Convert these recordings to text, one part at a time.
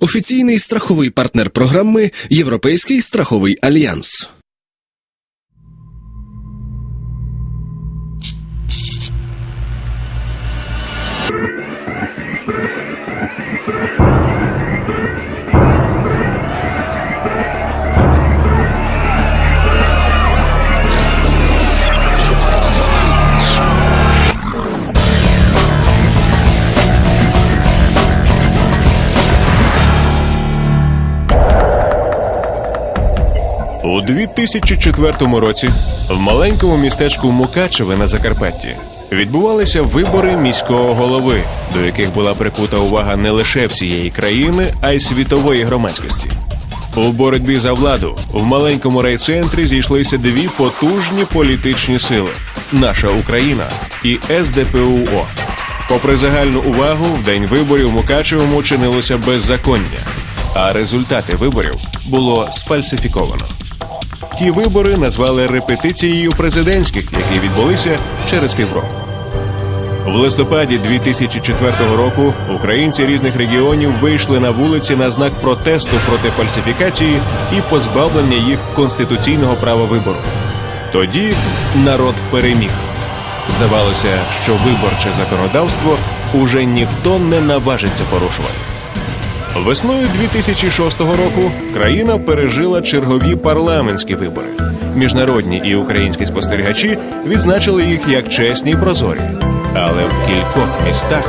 офіційний страховий партнер програми Європейський страховий альянс. 2004 році в маленькому містечку Мукачеве на Закарпатті відбувалися вибори міського голови, до яких була прикута увага не лише всієї країни, а й світової громадськості. У боротьбі за владу в маленькому райцентрі зійшлися дві потужні політичні сили: наша Україна і СДПУО. Попри загальну увагу, в день виборів Мукачевому чинилося беззаконня, а результати виборів було сфальсифіковано. Ті вибори назвали репетицією президентських, які відбулися через півроку. В листопаді 2004 року українці різних регіонів вийшли на вулиці на знак протесту проти фальсифікації і позбавлення їх конституційного права вибору. Тоді народ переміг. Здавалося, що виборче законодавство уже ніхто не наважиться порушувати. Весною 2006 року країна пережила чергові парламентські вибори. Міжнародні і українські спостерігачі відзначили їх як чесні й прозорі. Але в кількох містах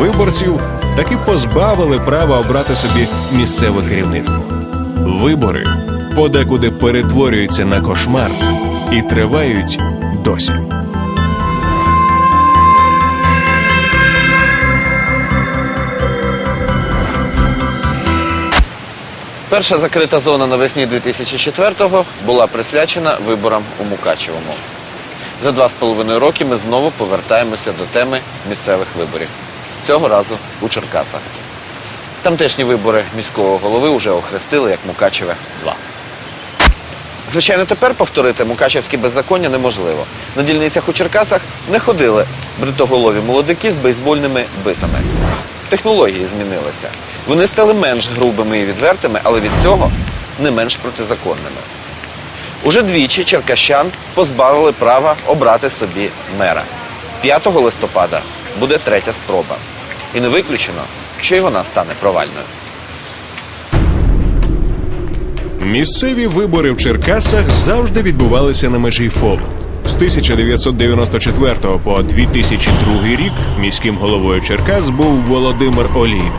виборців таки позбавили права обрати собі місцеве керівництво. Вибори подекуди перетворюються на кошмар і тривають досі. Перша закрита зона навесні 2004-го була присвячена виборам у Мукачевому. За два з половиною роки ми знову повертаємося до теми місцевих виборів. Цього разу у Черкасах. Тамтешні вибори міського голови вже охрестили як Мукачеве 2. Звичайно, тепер повторити мукачевські беззаконня неможливо. На дільницях у Черкасах не ходили бритоголові молодики з бейсбольними битами. Технології змінилися. Вони стали менш грубими і відвертими, але від цього не менш протизаконними. Уже двічі черкащан позбавили права обрати собі мера. 5 листопада буде третя спроба. І не виключено, що й вона стане провальною. Місцеві вибори в Черкасах завжди відбувалися на межі фолу. З 1994 по 2002 рік міським головою Черкас був Володимир Олійник.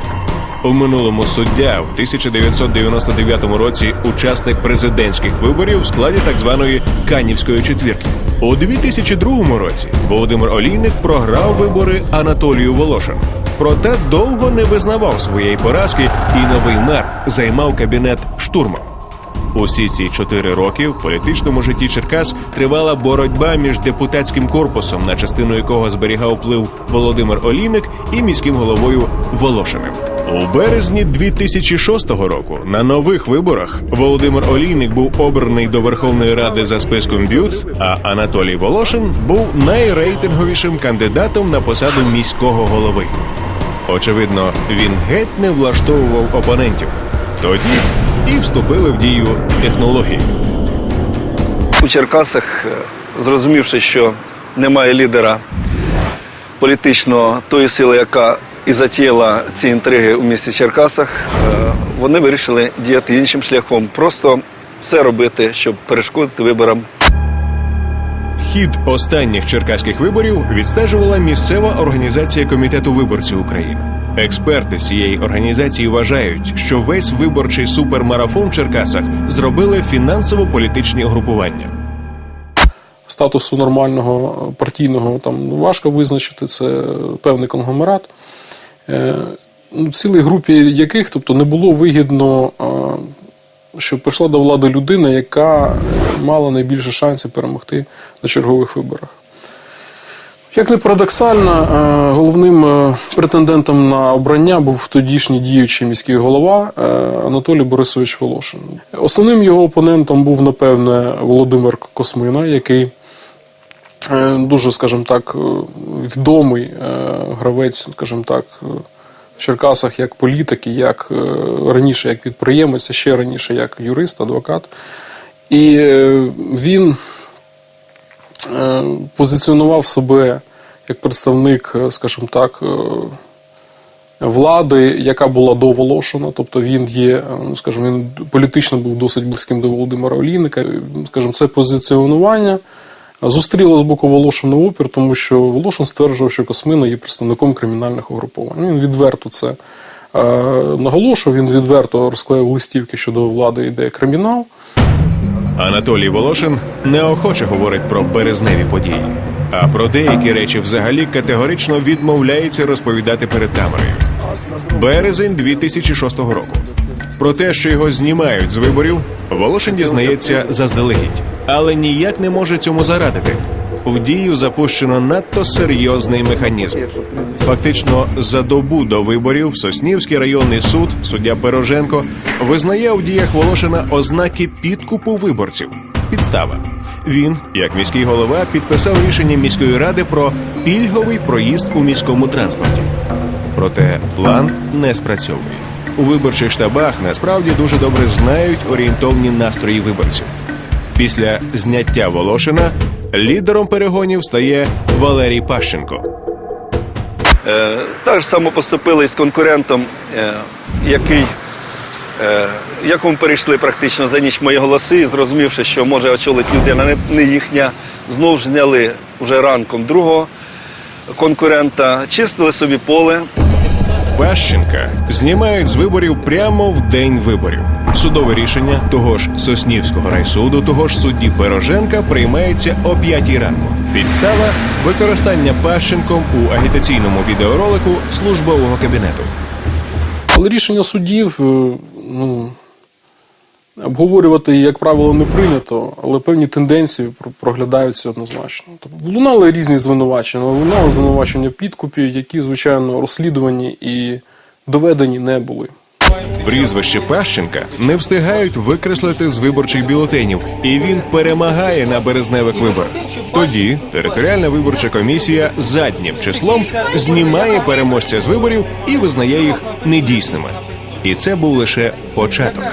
У минулому суддя в 1999 році учасник президентських виборів в складі так званої Канівської четвірки. У 2002 році Володимир Олійник програв вибори Анатолію Волошину. Проте довго не визнавав своєї поразки, і новий мер займав кабінет штурмом. Усі ці чотири роки в політичному житті Черкас тривала боротьба між депутатським корпусом, на частину якого зберігав вплив Володимир Олійник, і міським головою Волошиним. У березні 2006 року на нових виборах Володимир Олійник був обраний до Верховної Ради за списком Бют, а Анатолій Волошин був найрейтинговішим кандидатом на посаду міського голови. Очевидно, він геть не влаштовував опонентів. Тоді і вступили в дію технології. у Черкасах, е, зрозумівши, що немає лідера політичного тої сили, яка і затіяла ці інтриги у місті Черкасах, е, вони вирішили діяти іншим шляхом, просто все робити, щоб перешкодити виборам Хід останніх черкаських виборів відстежувала місцева організація комітету виборців України. Експерти цієї організації вважають, що весь виборчий супермарафон в Черкасах зробили фінансово-політичні угрупування. статусу нормального партійного там важко визначити, це певний конгломерат, е, ну, цілій групі яких тобто, не було вигідно, е, щоб прийшла до влади людина, яка мала найбільше шансів перемогти на чергових виборах. Як не парадоксально, е, головним е, претендентом на обрання був тодішній діючий міський голова е, Анатолій Борисович Волошин. Основним його опонентом був, напевне, Володимир Космина, який дуже, скажімо так, відомий гравець, скажімо так, в Черкасах як політик, як раніше як підприємець, а ще раніше як юрист, адвокат. І він позиціонував себе як представник, е, скажімо так, е, влади, яка була до Волошина. Тобто він є, е, ну, скажімо, він політично був досить близьким до Володимира Олійника. Скажімо, це позиціонування зустріло з боку Волошина опір, тому що Волошин стверджував, що Космина є представником кримінальних угруповань. Він відверто це е, наголошував, він відверто розклеїв листівки щодо влади йде кримінал. Анатолій Волошин неохоче говорить про березневі події, а про деякі речі взагалі категорично відмовляється розповідати перед камерою. Березень 2006 року. Про те, що його знімають з виборів, Волошин дізнається заздалегідь, але ніяк не може цьому зарадити. В дію запущено надто серйозний механізм. Фактично, за добу до виборів Соснівський районний суд, суддя Пироженко, визнає у діях Волошина ознаки підкупу виборців. Підстава. Він, як міський голова, підписав рішення міської ради про пільговий проїзд у міському транспорті. Проте план не спрацьовує. У виборчих штабах насправді дуже добре знають орієнтовні настрої виборців. Після зняття Волошина лідером перегонів стає Валерій Пащенко. Е, Так само поступили з конкурентом, е, який, е, якому перейшли практично за ніч мої голоси, зрозумівши, що може очолити людина не, не їхня, знов ж зняли вже ранком другого конкурента, чистили собі поле. Пащенка знімають з виборів прямо в день виборів. Судове рішення того ж Соснівського райсуду, того ж судді Пироженка приймається о 5 ранку. Підстава використання Пащенком у агітаційному відеоролику службового кабінету. Але рішення суддів е, ну, обговорювати, як правило, не прийнято, але певні тенденції проглядаються однозначно. Тобто лунали різні звинувачення, але лунали звинувачення в підкупі, які, звичайно, розслідувані і доведені не були. Прізвище Пащенка не встигають викреслити з виборчих бюлетенів, і він перемагає на березневих виборах. Тоді територіальна виборча комісія заднім числом знімає переможця з виборів і визнає їх недійсними. І це був лише початок.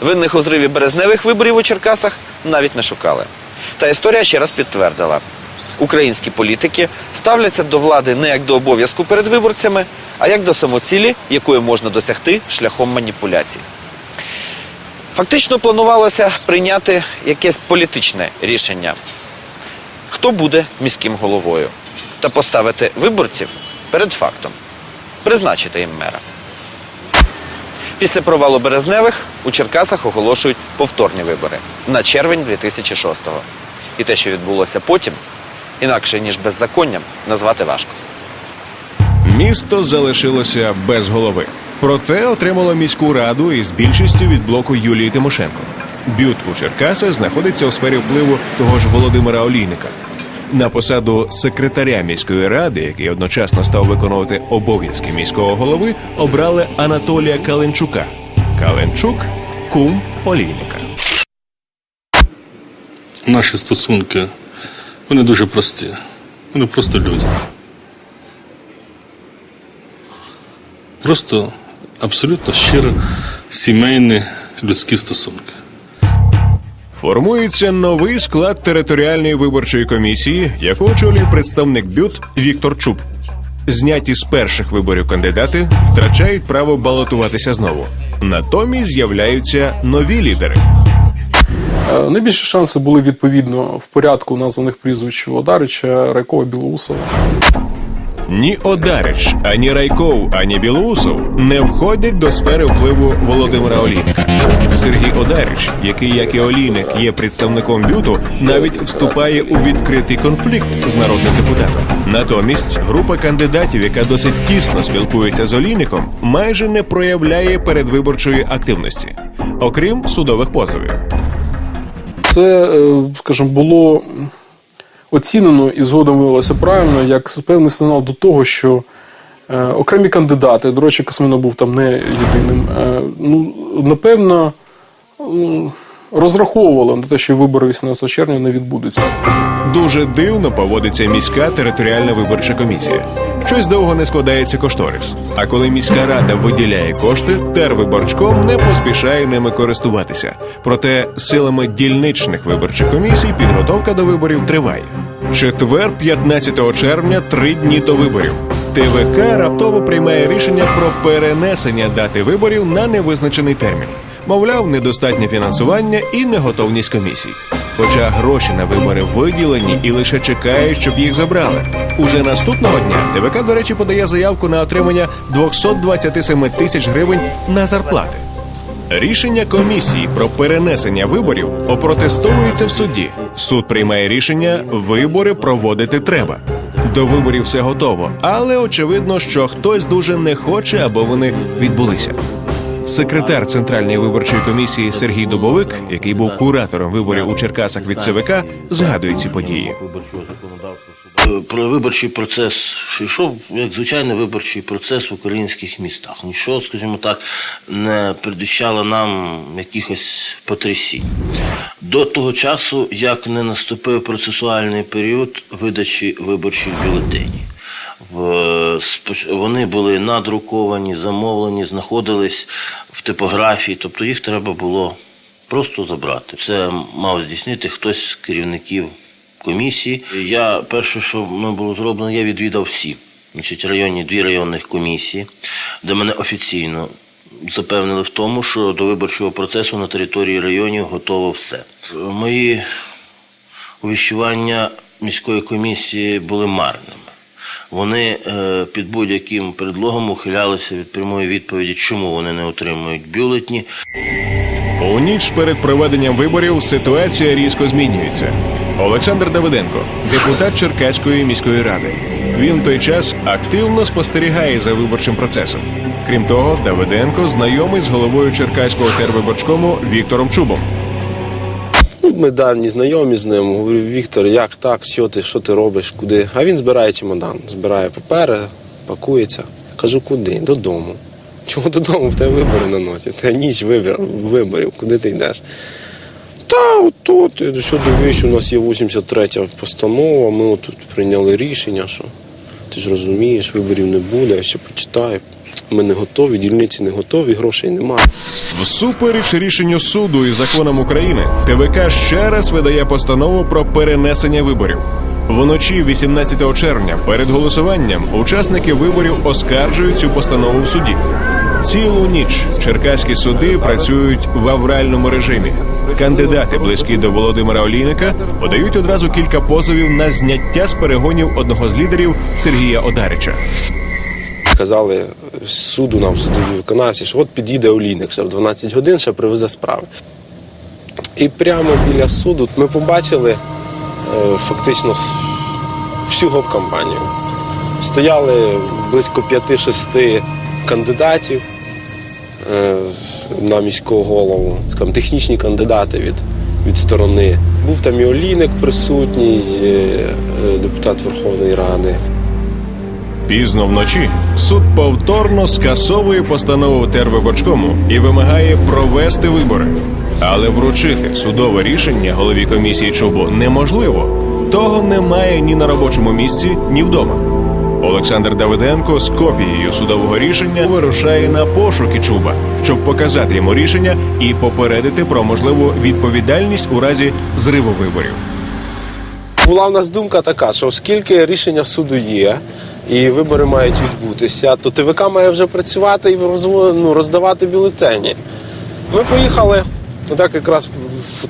Винних у зриві березневих виборів у Черкасах навіть не шукали. Та історія ще раз підтвердила: українські політики ставляться до влади не як до обов'язку перед виборцями, а як до самоцілі, якої можна досягти шляхом маніпуляцій. Фактично планувалося прийняти якесь політичне рішення, хто буде міським головою, та поставити виборців перед фактом, призначити їм мера. Після провалу Березневих у Черкасах оголошують повторні вибори на червень 2006-го. І те, що відбулося потім, інакше ніж беззаконням, назвати важко. Місто залишилося без голови. Проте отримало міську раду із більшістю від блоку Юлії Тимошенко. Бют у Черкасах знаходиться у сфері впливу того ж Володимира Олійника. На посаду секретаря міської ради, який одночасно став виконувати обов'язки міського голови, обрали Анатолія Каленчука. Каленчук кум Олійника. наші стосунки, вони дуже прості. Вони просто люди. Просто абсолютно щиро сімейні людські стосунки. Формується новий склад територіальної виборчої комісії, яку очолює представник БЮТ Віктор Чуб. Зняті з перших виборів кандидати втрачають право балотуватися знову. Натомість з'являються нові лідери. Е, Найбільші шанси були відповідно в порядку названих прізвищ Одарича, Райкова, Білоусова. Ні Одарич, ані Райков, ані Білоусов не входять до сфери впливу Володимира Олійника. Сергій Одарич, який, як і Олійник, є представником бюту, навіть вступає у відкритий конфлікт з народним депутатом. Натомість група кандидатів, яка досить тісно спілкується з Олійником, майже не проявляє передвиборчої активності, окрім судових позовів. Це, е, скажімо, було оцінено і згодом виявилося правильно, як певний сигнал до того, що е, окремі кандидати, до речі, Касмина був там не єдиним, е, ну, напевно, ну, розраховували на те, що вибори 18 червня не відбудуться. Дуже дивно поводиться міська територіальна виборча комісія. Щось довго не складається кошторис. А коли міська рада виділяє кошти, тервиборчком не поспішає ними користуватися. Проте силами дільничних виборчих комісій підготовка до виборів триває. Четвер, 15 червня, три дні до виборів. ТВК раптово приймає рішення про перенесення дати виборів на невизначений термін. Мовляв, недостатнє фінансування і неготовність комісій. Хоча гроші на вибори виділені і лише чекають, щоб їх забрали. Уже наступного дня ТВК, до речі, подає заявку на отримання 227 тисяч гривень на зарплати. Рішення комісії про перенесення виборів опротестовується в суді. Суд приймає рішення, вибори проводити треба. До виборів все готово, але очевидно, що хтось дуже не хоче, аби вони відбулися. Секретар Центральної виборчої комісії Сергій Дубовик, який був куратором виборів у Черкасах від ЦВК, згадує ці події. Про виборчий процес йшов як звичайний виборчий процес в українських містах. Нічого, скажімо так, не передвіщало нам якихось потрясінь. До того часу, як не наступив процесуальний період видачі виборчих бюлетенів. Споч- Вони були надруковані, замовлені, знаходились в типографії, тобто їх треба було просто забрати. Це мав здійснити хтось з керівників комісії. Я перше, що мною було зроблено, я відвідав всі значить, районні, дві районних комісії, де мене офіційно запевнили в тому, що до виборчого процесу на території районів готово все. Мої увіщування міської комісії були марними. Вони е, під будь-яким предлогом ухилялися від прямої відповіді, чому вони не отримують бюлетні. У ніч перед проведенням виборів ситуація різко змінюється. Олександр Давиденко, депутат Черкаської міської ради. Він в той час активно спостерігає за виборчим процесом. Крім того, Давиденко знайомий з головою Черкаського тервиборчкому Віктором Чубом. Ми давні знайомі з ним. Говорю, Віктор, як так, що ти, що ти робиш, куди? А він збирає чемодан, збирає папери, пакується. Кажу, куди? Додому. Чого додому? В тебе вибори на носі. Та ніч вибір, виборів, куди ти йдеш? Та отут, що дивись, у нас є 83 постанова, ми отут прийняли рішення, що ти ж розумієш, виборів не буде, я ще почитаю. Ми не готові, дільниці не готові, грошей немає. Всупереч рішенню суду і законам України, ТВК ще раз видає постанову про перенесення виборів. Вночі 18 червня перед голосуванням учасники виборів оскаржують цю постанову в суді. Цілу ніч черкаські суди працюють в авральному режимі. Кандидати, близькі до Володимира Олійника, подають одразу кілька позовів на зняття з перегонів одного з лідерів Сергія Одарича. Казали з суду нам судові виконавці, що от підійде Олійник ще в 12 годин, ще привезе справи. І прямо біля суду ми побачили е, фактично всю гоп-кампанію. Стояли близько 5-6 кандидатів е, на міського голову, скажімо, технічні кандидати від, від сторони. Був там і Олійник присутній, е, депутат Верховної Ради. Пізно вночі суд повторно скасовує постанову тервиборчкому і вимагає провести вибори. Але вручити судове рішення голові комісії Чубу неможливо. Того немає ні на робочому місці, ні вдома. Олександр Давиденко з копією судового рішення вирушає на пошуки Чуба, щоб показати йому рішення і попередити про можливу відповідальність у разі зриву виборів. Була в нас думка така, що оскільки рішення суду є, і вибори мають відбутися, то ТВК має вже працювати і ну, роздавати бюлетені. Ми поїхали, так якраз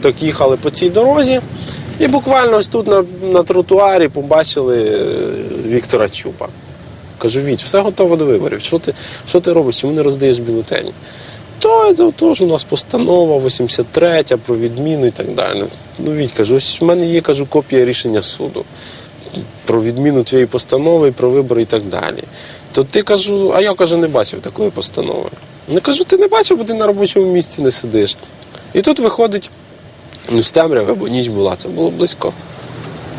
так їхали по цій дорозі, і буквально ось тут на, на тротуарі побачили е, Віктора Чупа. Кажу, Віть, все готово до виборів. Що ти, що ти робиш? Чому не роздаєш бюлетені? То, то, то ж у нас постанова 83 про відміну і так далі. Ну, Віть, кажу, ось в мене є кажу, копія рішення суду про відміну цієї постанови, про вибори і так далі. То ти кажу, а я кажу, не бачив такої постанови. Не кажу, ти не бачив, бо ти на робочому місці не сидиш. І тут виходить, ну, з темряви, бо ніч була, це було близько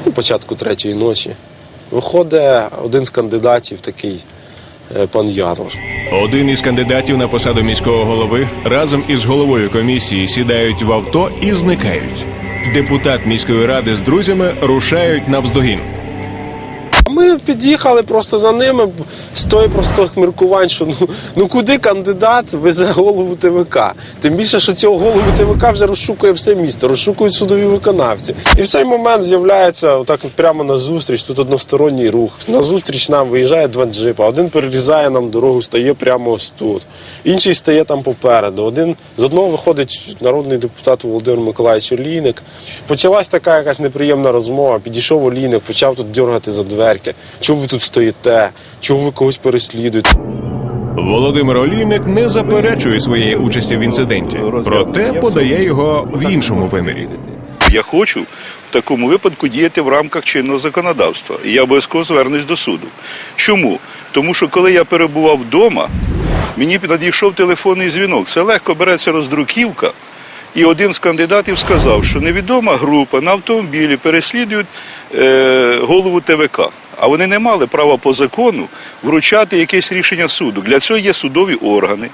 ну, початку третьої ночі. Виходить один з кандидатів, такий е, пан Ярош. Один із кандидатів на посаду міського голови разом із головою комісії сідають в авто і зникають. Депутат міської ради з друзями рушають навздогін. А Під'їхали просто за ними з тої простих міркувань, що ну, ну куди кандидат везе голову ТВК? Тим більше, що цього голову ТВК вже розшукує все місто, розшукують судові виконавці. І в цей момент з'являється отак прямо на зустріч, тут односторонній рух. На зустріч нам виїжджає два джипа, один перерізає нам дорогу, стає прямо ось тут. Інший стає там попереду. Один з одного виходить народний депутат Володимир Миколаївич Олійник. Почалась така якась неприємна розмова. Підійшов Олійник, почав тут дергати за дверки. Чому ви тут стоїте? Чому ви когось переслідуєте? Володимир Олійник не заперечує своєї участі в інциденті, проте подає його в іншому вимірі. Я хочу в такому випадку діяти в рамках чинного законодавства. І я обов'язково звернусь до суду. Чому? Тому що коли я перебував вдома, мені надійшов телефонний дзвінок. Це легко береться роздруківка. І один з кандидатів сказав, що невідома група на автомобілі переслідують е, голову ТВК. А вони не мали права по закону вручати якесь рішення суду. Для цього є судові органи.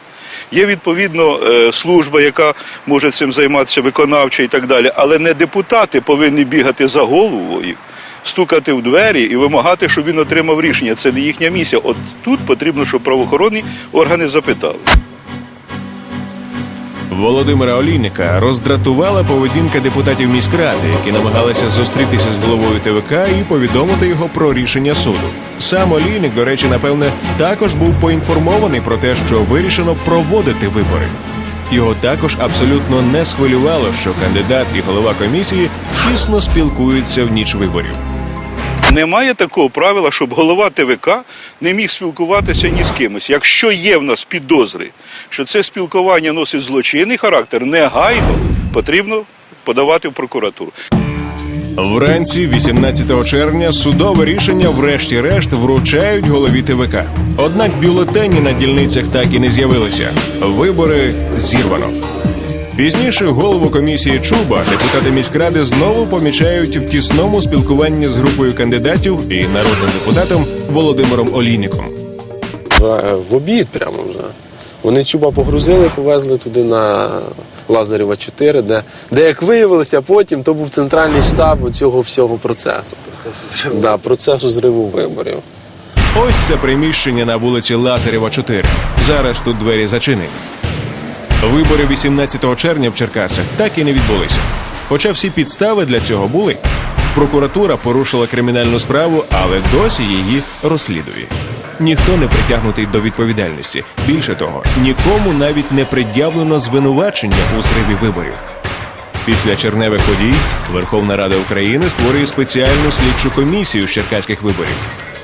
Є відповідно е, служба, яка може цим займатися, виконавча і так далі. Але не депутати повинні бігати за головою, стукати в двері і вимагати, щоб він отримав рішення. Це не їхня місія. От тут потрібно, щоб правоохоронні органи запитали. Володимира Олійника роздратувала поведінка депутатів міськради, які намагалися зустрітися з головою ТВК і повідомити його про рішення суду. Сам Олійник, до речі, напевне, також був поінформований про те, що вирішено проводити вибори. Його також абсолютно не схвилювало, що кандидат і голова комісії тісно спілкуються в ніч виборів. Немає такого правила, щоб голова ТВК не міг спілкуватися ні з кимось. Якщо є в нас підозри, що це спілкування носить злочинний характер, негайно потрібно подавати в прокуратуру. Вранці 18 червня судове рішення врешті-решт вручають голові ТВК. Однак бюлетені на дільницях так і не з'явилися. Вибори зірвано. Пізніше голову комісії Чуба депутати міськради знову помічають в тісному спілкуванні з групою кандидатів і народним депутатом Володимиром Олійником. В, обід прямо вже. Вони чуба погрузили, повезли туди на Лазарєва 4, де, де як виявилося потім, то був центральний штаб цього всього процесу. Процесу Да, процесу зриву виборів. Ось це приміщення на вулиці Лазарєва 4. Зараз тут двері зачинені. Вибори 18 червня в Черкасах так і не відбулися. Хоча всі підстави для цього були. Прокуратура порушила кримінальну справу, але досі її розслідує. Ніхто не притягнутий до відповідальності. Більше того, нікому навіть не пред'явлено звинувачення у зриві виборів. Після черневих подій Верховна Рада України створює спеціальну слідчу комісію з черкаських виборів.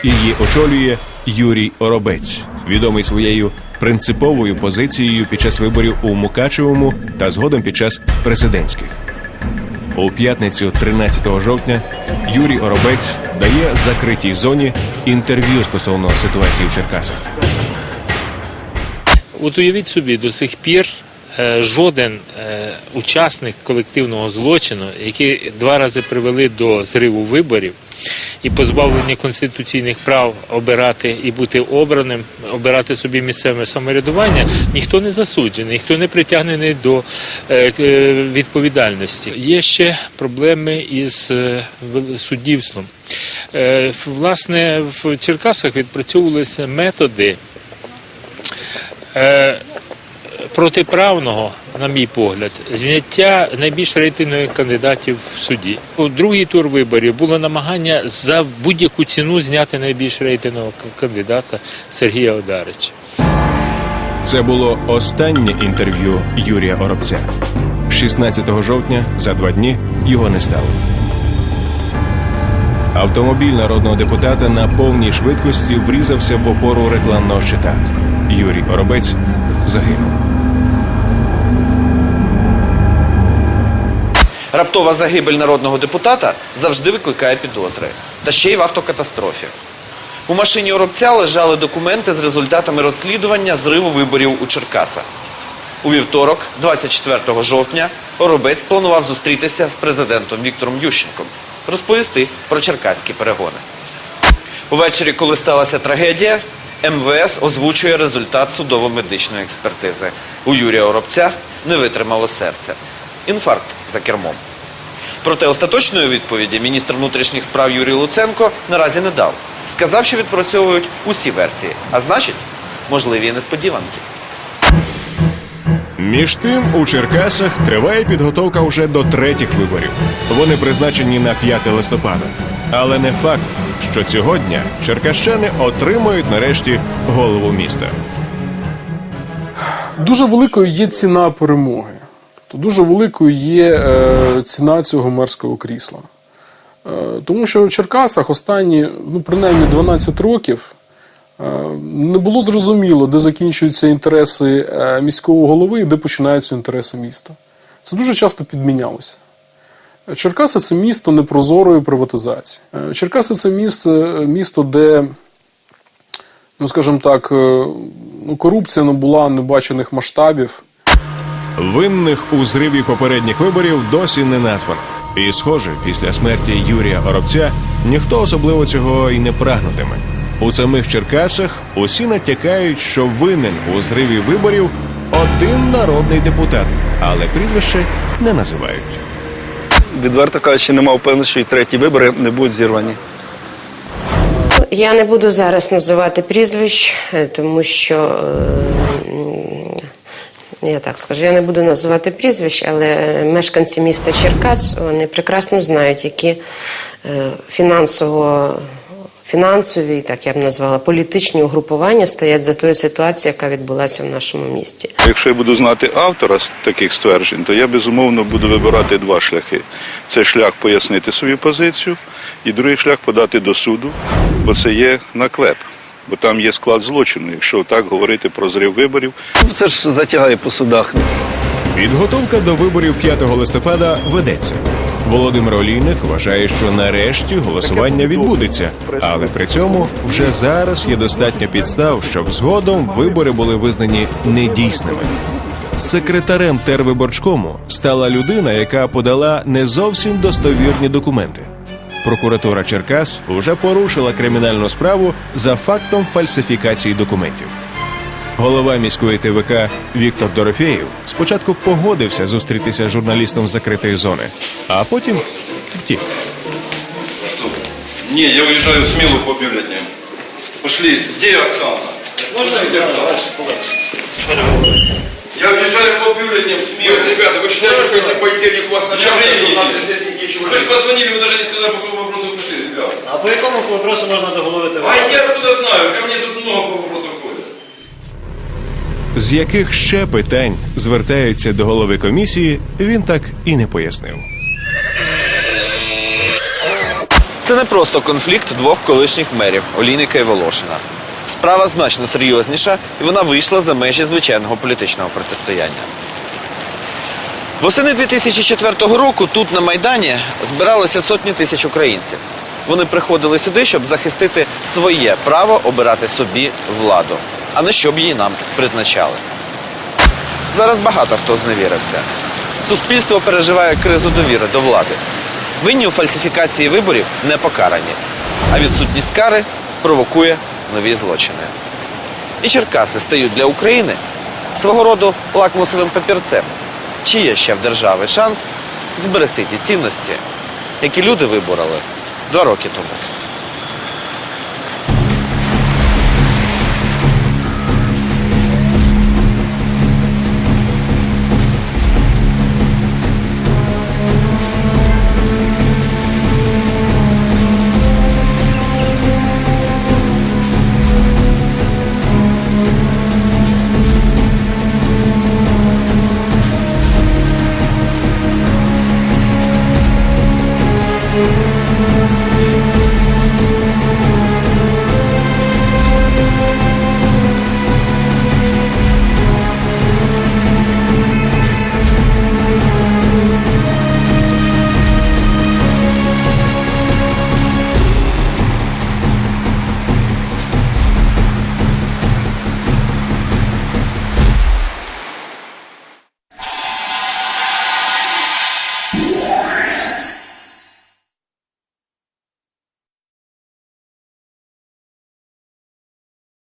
Її очолює Юрій Оробець, відомий своєю принциповою позицією під час виборів у Мукачевому та згодом під час президентських. У п'ятницю, 13 жовтня, Юрій Оробець дає закритій зоні інтерв'ю стосовно ситуації в Черкасах. От уявіть собі, до сих пір жоден е, учасник колективного злочину, які два рази привели до зриву виборів і позбавлення конституційних прав обирати і бути обраним, обирати собі місцеве самоврядування, ніхто не засуджений, ніхто не притягнений до е, е, відповідальності. Є ще проблеми із е, суддівством. Е, Власне, в Черкасах відпрацьовувалися методи. Протиправного, на мій погляд, зняття найбільш рейтингових кандидатів в суді. У другий тур виборів було намагання за будь-яку ціну зняти найбільш рейтингового кандидата Сергія Одарича. Це було останнє інтерв'ю Юрія Оробця. 16 жовтня за два дні його не стало. Автомобіль народного депутата на повній швидкості врізався в опору рекламного щита. Юрій Оробець загинув. Раптова загибель народного депутата завжди викликає підозри. Та ще й в автокатастрофі. У машині Оробця лежали документи з результатами розслідування зриву виборів у Черкасах. У вівторок, 24 жовтня, Оробець планував зустрітися з президентом Віктором Ющенком, розповісти про черкаські перегони. Увечері, коли сталася трагедія, МВС озвучує результат судово-медичної експертизи. У Юрія Оробця не витримало серце. Інфаркт за кермом. Проте остаточної відповіді міністр внутрішніх справ Юрій Луценко наразі не дав. Сказав, що відпрацьовують усі версії, а значить, можливі і несподіванки. Між тим, у Черкасах триває підготовка вже до третіх виборів. Вони призначені на 5 листопада. Але не факт, що цього дня черкащани отримають нарешті голову міста. Дуже великою є ціна перемоги. Тобто дуже великою є е, ціна цього мерського крісла. Е, тому що в Черкасах останні, ну, принаймні 12 років е, не було зрозуміло, де закінчуються інтереси міського голови і де починаються інтереси міста. Це дуже часто підмінялося. Черкаси це місто непрозорої приватизації. Черкаси це місто, місто де, ну скажімо так, ну, корупція набула небачених масштабів. Винних у зриві попередніх виборів досі не названо. І, схоже, після смерті Юрія Оробця ніхто особливо цього і не прагнутиме. У самих Черкасах усі натякають, що винен у зриві виборів один народний депутат, але прізвище не називають. Відверто кажучи, нема впевненості, що і треті вибори не будуть зірвані. Я не буду зараз називати прізвищ, е, тому що е, я так скажу, я не буду називати прізвищ, але мешканці міста Черкас вони прекрасно знають, які е, фінансово. Фінансові, так я б назвала, політичні угрупування стоять за тою ситуацією, яка відбулася в нашому місті. Якщо я буду знати автора таких стверджень, то я безумовно буду вибирати два шляхи: це шлях пояснити свою позицію, і другий шлях подати до суду, бо це є наклеп. Бо там є склад злочину, якщо так говорити про зрив виборів. Все ж затягає по судах. Підготовка до виборів 5 листопада ведеться. Володимир Олійник вважає, що нарешті голосування відбудеться, але при цьому вже зараз є достатньо підстав, щоб згодом вибори були визнані недійсними. Секретарем тервиборчкому стала людина, яка подала не зовсім достовірні документи. Прокуратура Черкас уже порушила кримінальну справу за фактом фальсифікації документів. Голова міської ТВК Віктор Дорофєєв спочатку погодився зустрітися з журналістом закритої зони, а потім втік. Не, я уезжаю в Смелу по бюллетням. Пошли. Где Оксана? Можно где Оксана? Я уезжаю по бюллетням в Смелу. Ребята, вы считаете, что если понедельник у вас начался, то у нас здесь ничего Вы же позвонили, вы даже не сказали, по какому вопросу вы пришли, ребята. А по якому вопросу можна до голови ТВ? А я откуда знаю? Ко мне тут много вопросов ходят. З яких ще питань звертаються до голови комісії, він так і не пояснив. Це не просто конфлікт двох колишніх мерів Олійника і Волошина. Справа значно серйозніша, і вона вийшла за межі звичайного політичного протистояння. Восени 2004 року тут на Майдані збиралися сотні тисяч українців. Вони приходили сюди, щоб захистити своє право обирати собі владу, а не щоб її нам призначали. Зараз багато хто зневірився. Суспільство переживає кризу довіри до влади. Винні у фальсифікації виборів не покарані, а відсутність кари провокує нові злочини. І Черкаси стають для України свого роду лакмусовим папірцем. Чи є ще в держави шанс зберегти ті цінності, які люди вибороли два роки тому?